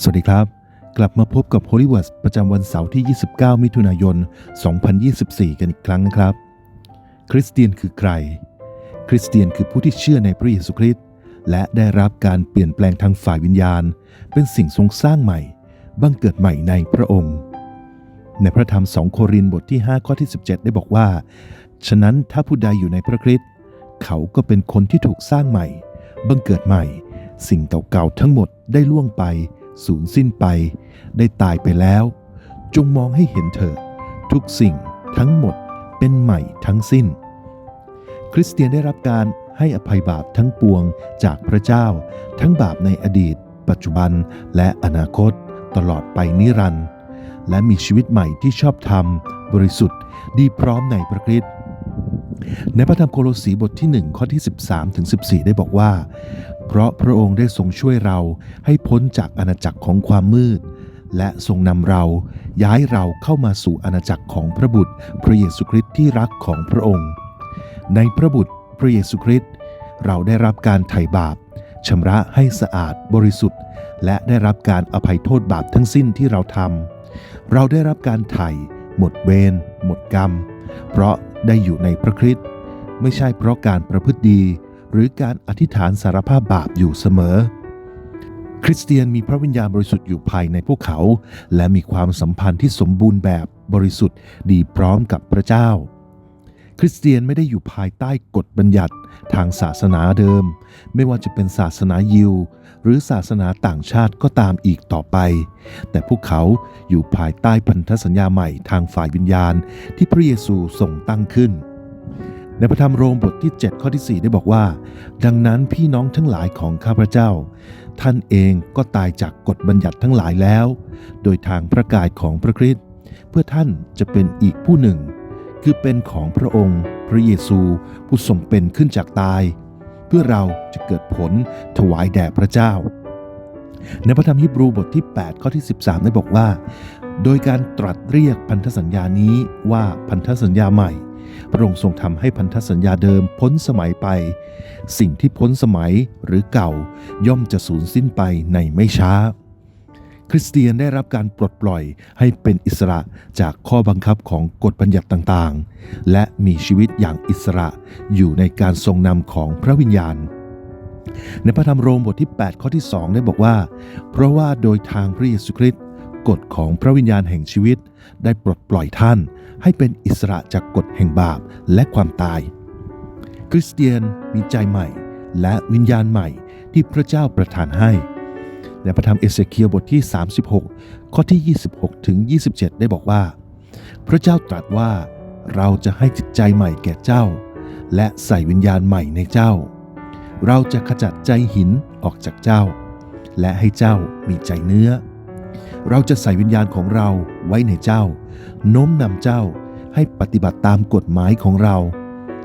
สวัสดีครับ กลับมาพบกับ h o l y w o r d ประจำวันเสาร์ที่ 29 มิถุนายน 2024 กันอีกครั้งนะครับ คริสเตียนคือใคร คริสเตียนคือผู้ที่เชื่อในพระเยซูคริสต์และได้รับการเปลี่ยนแปลงทางฝ่ายวิญญาณ เป็นสิ่งทรงสร้างใหม่ บังเกิดใหม่ในพระองค์ ในพระธรรม 2 โครินธ์บทที่ 5 ข้อที่ 17 ได้บอกว่า ฉะนั้นถ้าผู้ใดอยู่ในพระคริสต์เขาก็เป็นคนที่ถูกสร้างใหม่ บังเกิดใหม่ สิ่งเก่าๆทั้งหมดได้ล่วงไป สูญสิ้นไป ได้ตายไปแล้ว จงมองให้เห็นเถิดทุกสิ่งทั้งหมดเป็นใหม่ทั้งสิ้น คริสเตียนได้รับการให้อภัยบาปทั้งปวงจากพระเจ้า ทั้งบาปในอดีต ปัจจุบันและอนาคตตลอดไปนิรันดร์และมีชีวิตใหม่ที่ชอบธรรม บริสุทธิ์ ดีพร้อมในพระคริสต์ในพระธรรมโคโลสีบทที่ 1 ข้อที่ 13ถึง14 ได้บอกว่า เพราะพระองค์ได้ทรงช่วยเราให้พ้นจากอาณาจักรของความมืด และทรงนำเราย้ายเราเข้ามาสู่อาณาจักรของพระบุตร พระเยซูคริสต์ที่รักของพระองค์ ในพระบุตรพระเยซูคริสต์เราได้รับการไถ่บาปชำระให้สะอาดบริสุทธิ์ และได้รับการอภัยโทษบาปทั้งสิ้นที่เราทำเราได้รับการไถ่ หมดเวรหมดกรรม เพราะได้อยู่ในพระคริสต์ไม่ใช่เพราะการประพฤติดี หรือการอธิษฐานสารภาพบาปอยู่เสมอ คริสเตียนมีพระวิญญาณบริสุทธิ์อยู่ภายในพวกเขา และมีความสัมพันธ์ที่สมบูรณ์แบบบริสุทธิ์ดีพร้อมกับพระเจ้า คริสเตียนไม่ได้อยู่ภายใต้กฎบัญญัติทางศาสนาเดิม ไม่ว่าจะเป็นศาสนายิว หรือศาสนาต่างชาติก็ตามอีกต่อไป แต่พวกเขาอยู่ภายใต้พันธสัญญาใหม่ทางฝ่ายวิญญาณที่พระเยซูทรงตั้งขึ้น ในพระธรรมโรมบทที่ 7 ข้อที่ 4 ได้บอกว่า ดังนั้นพี่น้องทั้งหลายของข้าพเจ้า ท่านเองก็ตายจากกฎบัญญัติทั้งหลายแล้ว โดยทางพระกายของพระคริสต์เพื่อท่านจะเป็นอีกผู้หนึ่ง คือเป็นของพระองค์ พระเยซูผู้ทรงเป็นขึ้นจากตาย เพื่อเราจะเกิดผลถวายแด่พระเจ้า ในพระธรรมฮีบรูบทที่ 8 ข้อที่ 13 ได้บอกว่า โดยการตรัสเรียกพันธสัญญานี้ว่าพันธสัญญาใหม่ พระองค์ทรงทำให้พันธสัญญาเดิมพ้นสมัยไป สิ่งที่พ้นสมัยหรือเก่าย่อมจะสูญสิ้นไปในไม่ช้า คริสเตียนได้รับการปลดปล่อยให้เป็นอิสระจากข้อบังคับของกฎบัญญัติต่างๆ และมีชีวิตอย่างอิสระอยู่ในการทรงนำของพระวิญญาณในพระธรรมโรมบทที่ 8 ข้อที่ 2 ได้บอกว่า เพราะว่าโดยทางพระเยซูคริสต์ กฎของพระวิญญาณแห่งชีวิต ได้ปลดปล่อยท่าน ให้เป็นอิสระจากกฎแห่งบาปและความตาย คริสเตียนมีใจใหม่ และวิญญาณใหม่ที่พระเจ้าประทานให้ในพระธรรมเอเสเคียลบทที่ 36 ข้อที่ 26 ถึง 27 ได้บอกว่า พระเจ้าตรัสว่าเราจะให้จิตใจใหม่แก่เจ้า และใส่วิญญาณใหม่ในเจ้า เราจะขจัดใจหินออกจากเจ้า และให้เจ้ามีใจเนื้อ เราจะใส่วิญญาณของเราไว้ในเจ้า โน้มนำเจ้าให้ปฏิบัติตามกฎหมายของเรา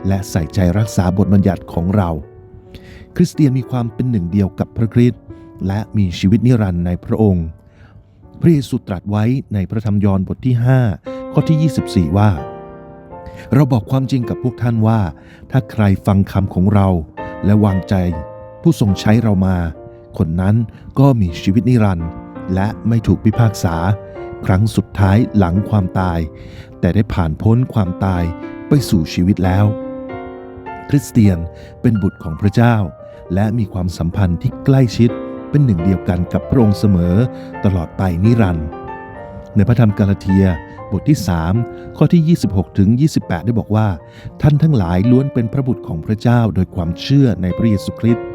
และใส่ใจรักษาบทบัญญัติของเรา คริสเตียนมีความเป็นหนึ่งเดียวกับพระคริสต์และมีชีวิตนิรันดร์ในพระองค์ พระเยซูตรัสไว้ในพระธรรมยอห์นบทที่ 5 ข้อที่ 24 ว่า เราบอกความจริงกับพวกท่านว่า ถ้าใครฟังคำของเรา และวางใจ ผู้ทรงใช้เรามา คนนั้นก็มีชีวิตนิรันดร์ และไม่ถูกพิพากษา ครั้งสุดท้ายหลังความตาย แต่ได้ผ่านพ้นความตายไปสู่ชีวิตแล้ว คริสเตียนเป็นบุตรของพระเจ้า และมีความสัมพันธ์ที่ใกล้ชิดเป็นหนึ่งเดียวกันกับพระองค์เสมอตลอดไปนิรันดร์ในพระธรรมกาลาเทียบทที่ 3 ข้อที่ 26ถึง28 ได้บอกว่า ท่านทั้งหลายล้วนเป็นพระบุตรของพระเจ้าโดยความเชื่อในพระเยซูคริสต์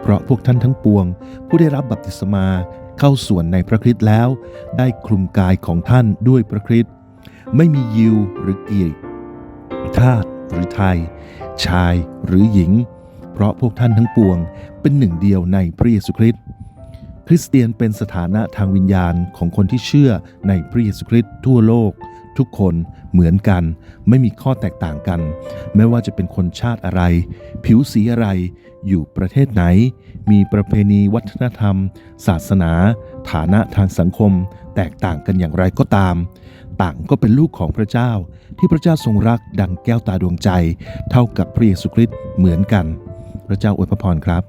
เพราะพวกท่านทั้งปวง ผู้ได้รับบัพติศมาเข้าส่วนในพระคริสต์แล้ว ได้คลุมกายของท่านด้วยพระคริสต์ไม่มียิวหรือกีกทาสหรือไทย ชายหรือหญิง เพราะพวกท่านทั้งปวงเป็นหนึ่งเดียวในพระเยซูคริสต์คริสเตียนเป็นสถานะทางวิญญาณของคนที่เชื่อในพระเยซูคริสต์ทั่วโลก ทุกคนเหมือนกัน ไม่มีข้อแตกต่างกัน ไม่ว่าจะเป็นคนชาติอะไร ผิวสีอะไร อยู่ประเทศไหน มีประเพณีวัฒนธรรม ศาสนา ฐานะทางสังคม แตกต่างกันอย่างไรก็ตาม ต่างก็เป็นลูกของพระเจ้า ที่พระเจ้าทรงรักดังแก้วตาดวงใจ เท่ากับพระเยซูคริสต์เหมือนกัน พระเจ้าอวยพระพรครับ